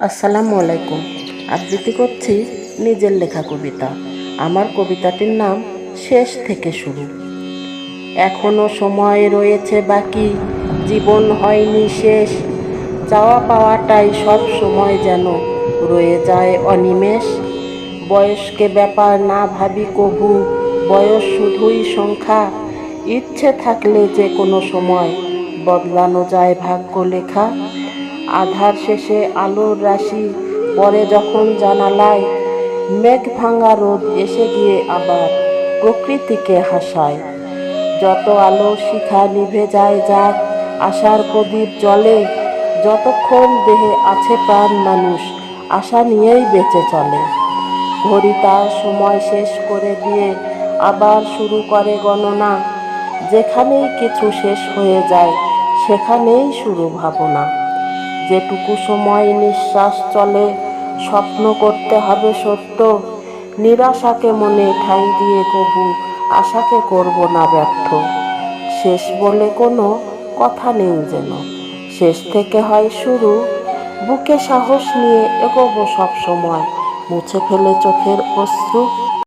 আসসালামু আলাইকুম। আবৃত্তি করছি নিজের লেখা কবিতা। আমার কবিতাটির নাম শেষ থেকে শুরু। এখনও সময় রয়েছে বাকি। জীবন হয়নি শেষ। চাওয়া পাওয়াটাই সব সময় যেন রয়ে যায় অনিমেষ। বয়সকে ব্যাপার না ভাবি কভু। বয়স শুধুই সংখ্যা। ইচ্ছে থাকলে যে কোনো সময় বদলানো যায় ভাগ্য লেখা। আধার শেষে আলোর রাশি পরে যখন জানালায় মেঘ ভাঙা রোদ এসে গিয়ে আবার প্রকৃতিকে হাসায়। যত আলো শিখা নিভে যায় যাক আশার প্রদীপ জলে যতক্ষণ দেহে আছে প্রাণ মানুষ, আশা নিয়েই বেঁচে চলে। ঘড়ি তার সময় শেষ করে দিয়ে আবার শুরু করে গণনা। যেখানেই কিছু শেষ হয়ে যায়, সেখানেই শুরু ভাবনা। যেটুকু সময় নিঃশ্বাস চলে, স্বপ্ন করতে হবে সত্য। নিরাশাকে মনে ঠাঁই দিয়ে কবু, আশাকে করব না ব্যর্থ। শেষ বলে কোনো কথা নেই যেন। শেষ থেকে হয় শুরু। বুকে সাহস নিয়ে এগোবো সব সময়। মুছে ফেলে চোখের অশ্রু।